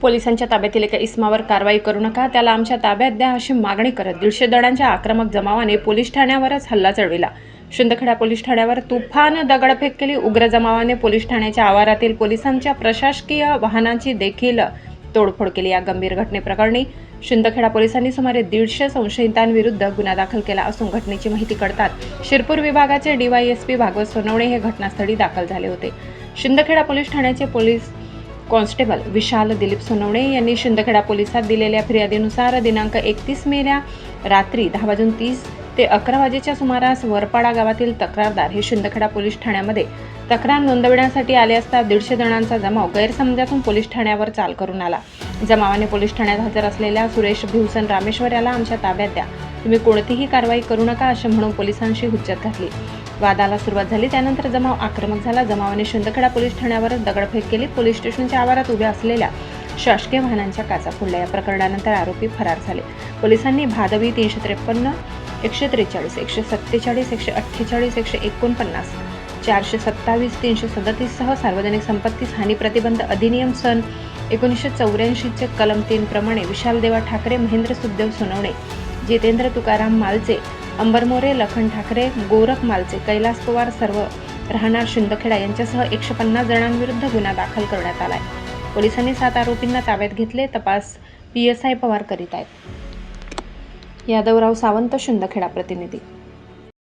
पोलिसांच्या ताब्यातील एका इस्मावर कारवाई करू नका त्याला आमच्या ताब्यात द्या अशी मागणी करत दीडशे दडांच्या आक्रमक जमावाने पोलीस ठाण्यावरच हल्ला चढविला. शिंदखेडा पोलीस ठाण्यावर तुफान दगडफेक केली. उग्र जमावाने पोलीस ठाण्याच्या आवारातील पोलिसांच्या प्रशासकीय वाहनांची देखील तोडफोड केली. या गंभीर घटनेप्रकरणी शिंदखेडा पोलिसांनी सुमारे दीडशे संशयितांविरुद्ध गुन्हा दाखल केला असून घटनेची माहिती कळतात शिरपूर विभागाचे डीवायएसपी भागवत सोनवणे हे घटनास्थळी दाखल झाले होते. शिंदखेडा पोलीस ठाण्याचे पोलीस कॉन्स्टेबल विशाल दिलीप सोनवणे यांनी शिंदखेडा पोलिसात दिलेल्या फिर्यादीनुसार दिनांक एकतीस मेला रात्री दहा वाजून तीस ते अकरा वाजेच्या सुमारास वरपाडा गावातील तक्रारदार हे शिंदखेडा पोलीस ठाण्यामध्ये तक्रार नोंदविण्यासाठी आले असता दीडशे जणांचा जमाव गैरसमजातून पोलीस ठाण्यावर चाल करून आला. जमावाने पोलीस ठाण्यात हजर असलेल्या सुरेश भिवसन रामेश्वर याला आमच्या ताब्यात द्या. तुम्ही कोणतीही कारवाई करू नका असे म्हणून पोलिसांशी हुज्जत घातली. वादाला सुरुवात झाली. त्यानंतर जमाव आक्रमक झाला. जमावाने शिंदखेडा पोलीस ठाण्यावर दगडफेक केली. पोलीस स्टेशनच्या आवारात उभ्या असलेल्या शासकीय वाहनांच्या काचा फोडल्या. या प्रकरणानंतर आरोपी फरार झाले. पोलिसांनी भादवी तीनशे त्रेपन्न एकशे त्रेचाळीस एकशे सत्तेचाळीस एकशे अठ्ठेचाळीस एकशे एकोणपन्नास चारशे सत्तावीस तीनशे सदतीससह सार्वजनिक संपत्तीस हानी प्रतिबंध अधिनियम सन एकोणीसशे चौऱ्याऐंशीचे कलम तीनप्रमाणे विशाल देवा ठाकरे महेंद्र सुखदेव सोनवणे जितेंद्र तुकाराम मालचे अंबर मोरे लखन ठाकरे गोरख मालचे कैलास पवार सर्व राहणार शिंदखेडा यांच्यासह एकशे पन्नास जणांविरुद्ध गुन्हा दाखल करण्यात आला आहे पोलिसांनी सात आरोपींना ताब्यात घेतले तपास पी एस आय पवार करीत आहेत. यादवराव सावंत शिंदखेडा प्रतिनिधी.